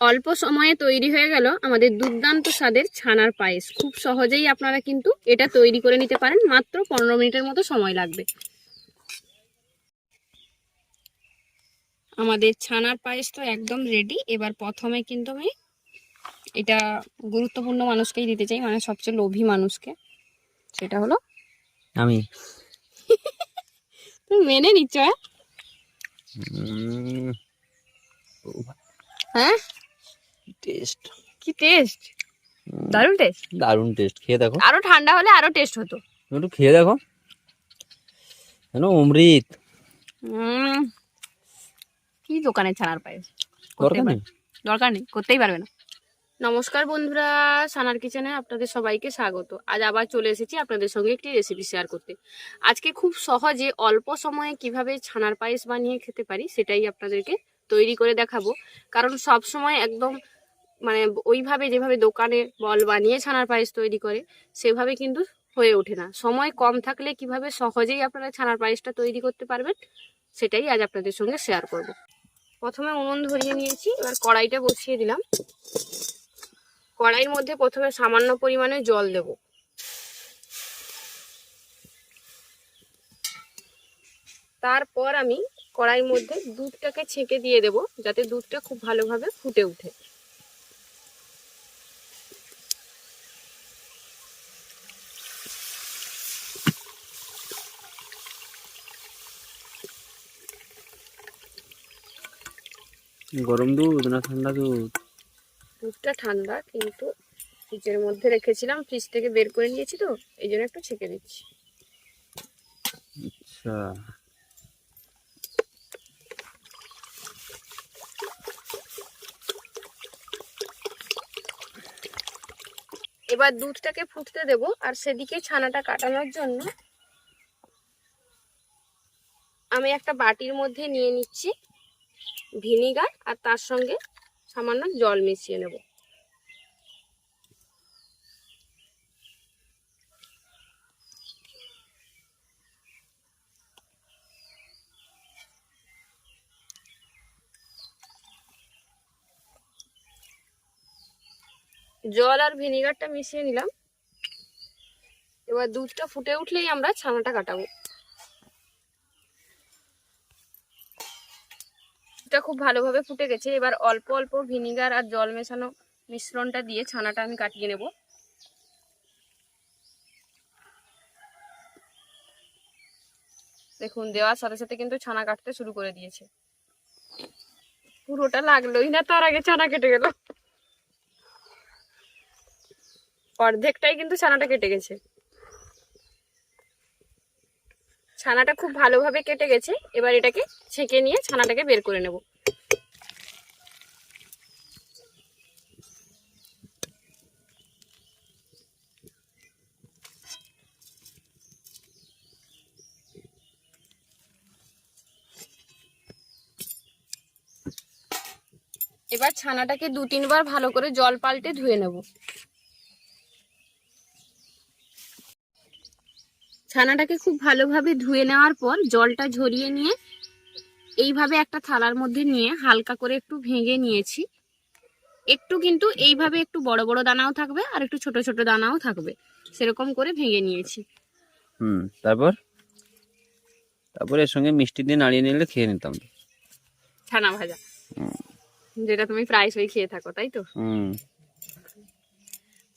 অল্প সময়ে তৈরি হয়ে গেল আমাদের দুর্দান্ত স্বাদের ছানার পায়েস। খুব সহজেই আপনারা কিন্তু এটা তৈরি করে নিতে পারেন। মাত্র পনেরো মিনিটের মতো সময় লাগবে। আমাদের ছানার পায়েস তো একদম রেডি এবার প্রথমে কিন্তু আমি এটা গুরুত্বপূর্ণ মানুষকেই দিতে চাই মানে সবচেয়ে লোভী মানুষকে। সেটা হলো আমি। তুমি মেনে নিচ্ছ হ্যাঁ? টেস্ট কি টেস্ট দারুণ টেস্ট দারুণ টেস্ট খেয়ে দেখো। আরও ঠান্ডা হলে আরও টেস্ট হতো। একটু খেয়ে দেখো। কেন অমৃত। কি দোকানে ছানার পায়েস? দরকার নেই। দরকার নেই করতেই পারবে না। নমস্কার বন্ধুরা সানার কিচেনে আপনাদের সবাইকে স্বাগত। আজ আবার চলে এসেছি আপনাদের সঙ্গে একটি রেসিপি শেয়ার করতে। আজকে খুব সহজে অল্প সময়ে কীভাবে ছানার পায়েস বানিয়ে খেতে পারি সেটাই আপনাদেরকে তৈরি করে দেখাবো। কারণ সব সময় একদম মানে ওইভাবে যেভাবে দোকানে বল বানিয়ে ছানার পায়েস তৈরি করে, সেভাবে কিন্তু হয়ে ওঠে না। সময় কম থাকলে কীভাবে সহজেই আপনারা ছানার পায়েসটা তৈরি করতে পারবেন, সেটাই আজ আপনাদের সঙ্গে শেয়ার করব। প্রথমে উনুন ধরিয়ে নিয়েছি, এবার কড়াইটা বসিয়ে দিলাম। কড়াইয়ের মধ্যে প্রথমে সামান্য পরিমাণে জল দেব। তারপর আমি কড়াইয়ের মধ্যে দুধটাকে ছেঁকে দিয়ে দেব, যাতে দুধটা খুব ভালোভাবে ফুটে ওঠে। গরম দুধ না ঠান্ডা দুধ? দুধটা ঠান্ডা কিন্তু ফ্রিজের মধ্যে রেখেছিলাম ফ্রিজ থেকে বের করে নিয়েছি তো এই জন্য একটু ছেঁকে দিচ্ছি আচ্ছা। এবার দুধটাকে ফুটতে দেব আর সেদিকে ছানাটা কাটানোর জন্য আমি একটা বাটির মধ্যে নিয়ে নিচ্ছি। ভিনিগার আর তার সঙ্গে সামান্য জল মিশিয়ে নেব। জল আর ভিনিগারটা মিশিয়ে নিলাম। এবার দুধটা ফুটে উঠলেই আমরা ছানাটা কাটাবো। দুধটা খুব ভালোভাবে ফুটে গেছে। এবার অল্প অল্প ভিনিগার আর জল মেশানো মিশ্রণটা দিয়ে ছানাটা আমি কাটিয়ে নেব। দেখুন, দেওয়ার সাথে সাথে কিন্তু ছানা কাটতে শুরু করে দিয়েছে। পুরোটা লাগলোই না, তার আগে ছানা কেটে গেল। অর্ধেকটাই কিন্তু ছানাটা কেটে গেছে। ছানাটা খুব ভালোভাবে কেটে গেছে। এবার এটাকে ছেঁকে নিয়ে ছানাটাকে বের করে নেব। এবার ছানাটাকে দু তিনবার ভালো করে জল পাল্টে ধুয়ে নেব। ছানাটাকে খুব ভালোভাবে ধুয়ে নেওয়ার পর জলটা ঝরিয়ে নিয়ে এইভাবে একটা থালার মধ্যে নিয়ে হালকা করে একটু ভেঙে নিয়েছি। একটু কিন্তু এইভাবে একটু বড় বড় দানাও থাকবে আর একটু ছোট ছোট দানাও থাকবে। সেরকম করে ভেঙে নিয়েছি। হুম তারপর? তারপর এর সঙ্গে মিষ্টি দিয়ে নাড়িয়ে নিলে খেয়ে নিতাম। ছানা ভাজা। যেটা তুমি প্রায়শই খেয়ে থাকো তাই তো? হুম।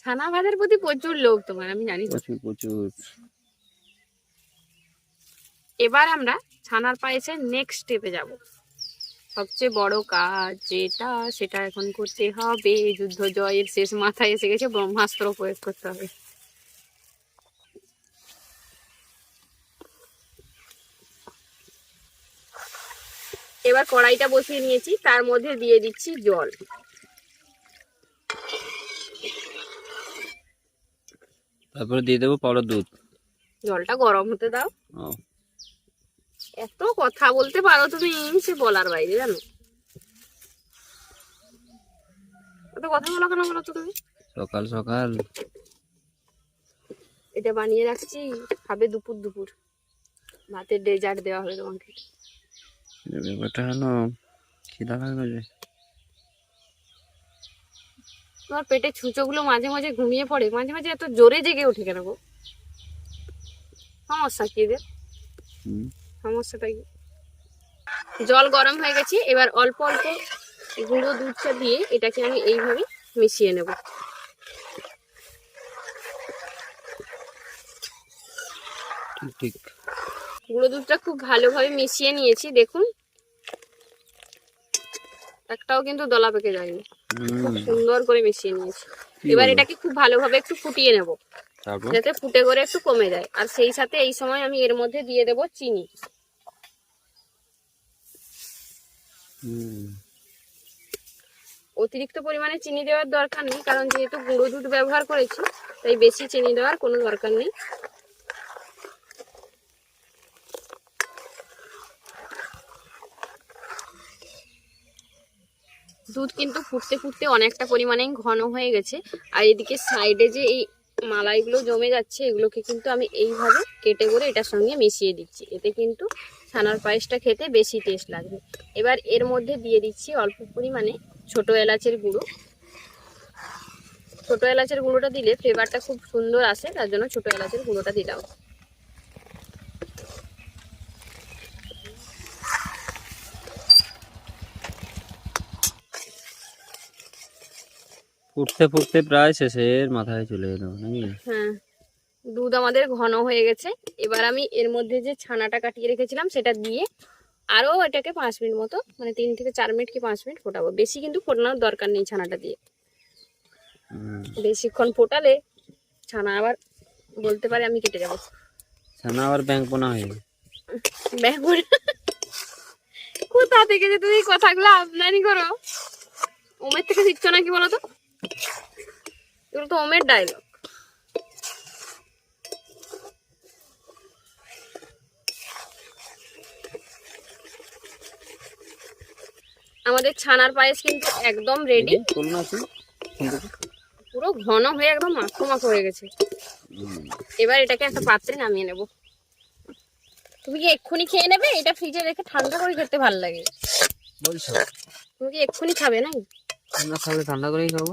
ছানা ভাজার প্রতি প্রচুর লোভ তোমার আমি জানি প্রচুর প্রচুর। এবার আমরা ছানার পায়েসের নেক্সট স্টেপে যাব। সবচেয়ে বড় কাজ যেটা সেটা এখন করতে হবে। যুদ্ধ জয়ের শেষ মাথায় এসে গেছে ব্রহ্মাস্ত্র প্রয়োগ করতে হবে। এবার কড়াইটা বসিয়ে নিয়েছি তার মধ্যে দিয়ে দিচ্ছি জল। তারপরে দিয়ে দেবো পাউডার দুধ। জলটা গরম হতে দাও। এত কথা বলতে পারো তুমি সে বলার বাইরে জানো? এত কথা বলো কেন বলো তো তুমি? সকাল সকাল। এটা বানিয়ে রাখছি খাবে দুপুর দুপুর। ভাতের ডেজার্ট দেওয়া হবে তোমাকে। ব্যাপারটা হলো খিদা যে। তোমার পেটে ছুঁচোগুলো মাঝে মাঝে ঘুমিয়ে পড়ে মাঝে মাঝে এত জোরে জেগে ওঠে কেন গো? সমস্যা কি এদের? হুম। সমস্যাটা কি জল গরম হয়ে গেছে এবার অল্প অল্প গুঁড়ো দুধটা দিয়ে এটাকে আমি এইভাবে মিশিয়ে নেব। ঠিক গুঁড়ো দুধটা খুব ভালোভাবে মিশিয়ে নিয়েছি দেখুন। একটাও কিন্তু দলা পেকে যায়নি। খুব সুন্দর করে মিশিয়ে নিয়েছি। এবার এটাকে খুব ভালোভাবে একটু ফুটিয়ে নেব। যাতে ফুটে করে একটু কমে যায়। আর সেই সাথে এই সময় আমি এর মধ্যে দিয়ে দেব চিনি হুম, অতিরিক্ত পরিমাণে চিনি দেওয়ার দরকার নেই, কারণ যেহেতু গুঁড়ো দুধ ব্যবহার করেছি, তাই বেশি চিনি দেওয়ার কোনো দরকার নেই। দুধ কিন্তু ফুটতে ফুটতে অনেকটা পরিমাণে ঘন হয়ে গেছে, আর এদিকে সাইডে যে এই মালাইগুলো জমে যাচ্ছে, এগুলোকে কিন্তু আমি এইভাবে কেটে করে এটার সঙ্গে মিশিয়ে দিচ্ছি। এতে কিন্তু ছানার পায়েসটা খেতে বেশি টেস্ট লাগবে। এবার এর মধ্যে দিয়ে দিচ্ছি অল্প পরিমাণে ছোট এলাচের গুঁড়ো। ছোট এলাচের গুঁড়োটা দিলে ফ্লেভারটা খুব সুন্দর আসে তার জন্য ছোট এলাচের গুঁড়োটা দিলাম। ফুটতে ফুটতে প্রায় শেষের মাথায় চলে এলো নাকি? হ্যাঁ। দুধ আমাদের ঘন হয়ে গেছে। এবার আমি এর মধ্যে যে ছানাটা কাটিয়ে রেখেছিলাম সেটা দিয়ে আরও এটাকে পাঁচ মিনিট মতো মানে তিন থেকে চার মিনিট কি পাঁচ মিনিট ফোটাবো। বেশি কিন্তু ফোটানোর দরকার নেই ছানাটা দিয়ে। বেশিক্ষণ ফোটালে ছানা আবার বলতে পারে আমি কেটে যাব। ছানা আবার ব্যাংক পোনা হয়ে গেছে। কোথা থেকে যে তুমি কথাগুলো আপনারই করো? ওমের থেকে শিখছো নাকি বলো তো? এগুলো তো ওমের ডায়লগ আমাদের ছানার পায়েস কিন্তু একদম রেডি। পুরো ঘন হয়ে একদম মাখো মাখো হয়ে গেছে। এবার এটাকে একটা পাত্রে নামিয়ে নেব। তুমি কি এক্ষুনি খেয়ে নেবে? এটা ফ্রিজে রেখে ঠান্ডা করে খেতে ভালো লাগে। বলছো? তুমি কি এক্ষুনি খাবে না আমরা খাবে ঠান্ডা করেই খাব।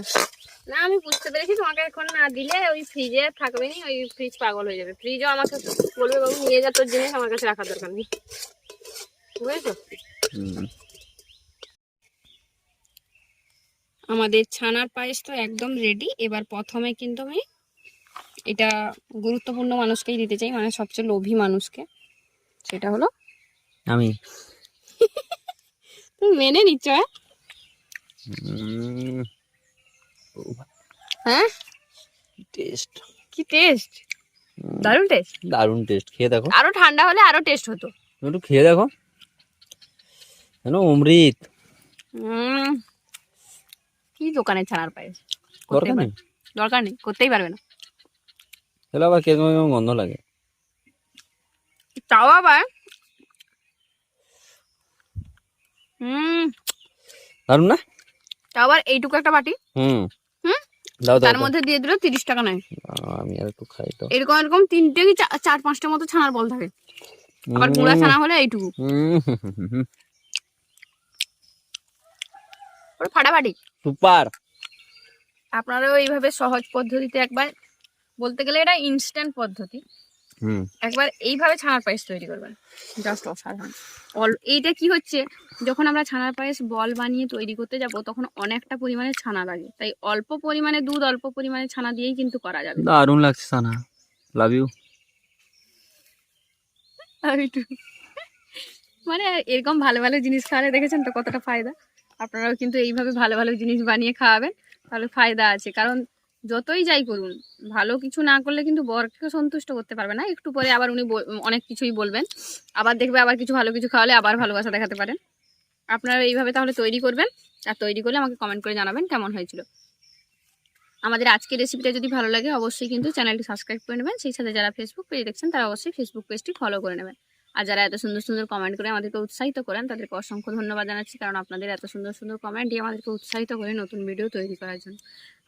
না আমি বুঝতে পেরেছি। তোমাকে এখন না দিলে ওই ফ্রিজে থাকবে না ওই ফ্রিজ পাগল হয়ে যাবে। ফ্রিজও আমাকে বলবে বাবু নিয়ে যা তোর জিনিস আমার কাছে রাখার দরকার নেই। বুঝেছ হুম, আমাদের ছানার পায়েস তো একদম রেডি এবার প্রথমে কিন্তু আমি এটা গুরুত্বপূর্ণ মানুষকেই দিতে চাই মানে সবচেয়ে লোভী মানুষকে। সেটা হলো আমি। তুমি মেনে নিচ্ছ হ্যাঁ? হুম, হ্যাঁ? টেস্ট কি টেস্ট দারুণ টেস্ট দারুণ টেস্ট খেয়ে দেখো। আরও ঠান্ডা হলে আরও টেস্ট হতো। একটু খেয়ে দেখো। কেন অমৃত। উম, কি দোকানের ছানার পায়েস? দরকার নেই। দরকার নেই করতেই পারবে না। তাহলে আবার কেমন কেমন গন্ধ লাগে। তাও আবার? হুম। দারুণ না? তাও আবার এইটুকু একটা বাটি? হুম। তার মধ্যে দিয়ে দিল তিরিশ টাকা নেয়। আমি আর একটু খাই তো। এরকম এরকম তিনটে কি চার পাঁচটা মতো ছানার বল থাকে। আবার গুঁড়া ছানা হলে এইটুকু। ফাটাফাটি। সুপার। আপনারাও এইভাবে সহজ পদ্ধতিতে একবার বলতে গেলে এটা ইনস্ট্যান্ট পদ্ধতি। হুম। একবার এইভাবে ছানার পায়েস তৈরি করবেন। জাস্ট অসাধারণ। অল এইটা কি হচ্ছে যখন আমরা ছানার পায়েস বল বানিয়ে তৈরি করতে যাব তখন অনেকটা পরিমাণে ছানা লাগে। তাই অল্প পরিমাণে দুধ অল্প পরিমাণে ছানা দিয়েই কিন্তু করা যাবে। দারুণ লাগছে ছানা। লাভ ইউ মানে এরকম ভালো ভালো জিনিস খাওয়ালে দেখেছেন তো কতটা ফায়দা? আপনারাও কিন্তু এইভাবে ভালো ভালো জিনিস বানিয়ে খাওয়াবেন, তাহলে ফায়দা আছে। কারণ যতই যাই করুন, ভালো কিছু না করলে কিন্তু বরকে সন্তুষ্ট করতে পারবে না। একটু পরে আবার উনি অনেক কিছুই বলবেন। আবার দেখবে আবার কিছু ভালো কিছু খাওয়ালে আবার ভালোবাসা দেখাতে পারেন। আপনারা এইভাবে তাহলে তৈরি করবেন। আর তৈরি করলে আমাকে কমেন্ট করে জানাবেন কেমন হয়েছিল। আমাদের আজকের রেসিপিটা যদি ভালো লাগে, অবশ্যই কিন্তু চ্যানেলটি সাবস্ক্রাইব করে নেবেন। সেই সাথে যারা ফেসবুক পেজ দেখছেন, তারা অবশ্যই ফেসবুক পেজটি ফলো করে নেবেন। আর যারা এত সুন্দর সুন্দর কমেন্ট করে আমাদেরকে উৎসাহিত করেন তাদেরকে অসংখ্য ধন্যবাদ জানাচ্ছি কারণ আপনাদের এত সুন্দর সুন্দর কমেন্টই আমাদেরকে উৎসাহিত করে নতুন ভিডিও তৈরি করার জন্য।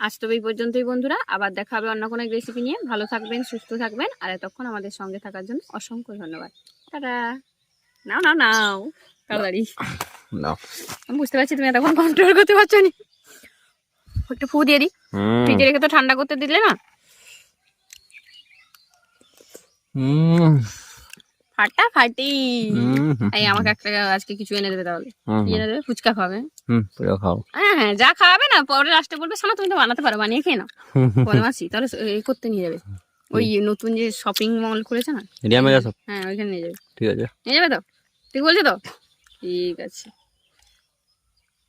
আজ তবে এই পর্যন্তই বন্ধুরা আবার দেখা হবে অন্য কোনো রেসিপি নিয়ে। ভালো থাকবেন সুস্থ থাকবেন আর এতক্ষণ আমাদের সঙ্গে থাকার জন্য অসংখ্য ধন্যবাদ। টাটা! নাও নাও নাও তাড়াতাড়ি আমি বুঝতে পারছি তুমি এতক্ষণ কন্ট্রোল করতে পারছ না। একটু ফু দিয়ে দিই। ফ্রিজে রেখে তো ঠান্ডা করতে দিলে না। হুম। ফাটা ফাটি। এই আমাকে একটা আজকে কিছু এনে দেবে তাহলে। এনে দেবে ফুচকা খাবে। হুম খাও। হ্যাঁ হ্যাঁ যা খাওয়াবে না পরে লাস্টে বলবে সোনা তুমি তো বানাতে পারো বানিয়ে খেয়ে নাও। বলে মাসি তাহলে এই করতে নিয়ে যাবে। ওই নতুন যে শপিং মল খুলেছে না? হ্যাঁ ওইখানে নিয়ে যাবে। ঠিক আছে। নিয়ে যাবে তো? ঠিক বলছো তো? ঠিক আছে।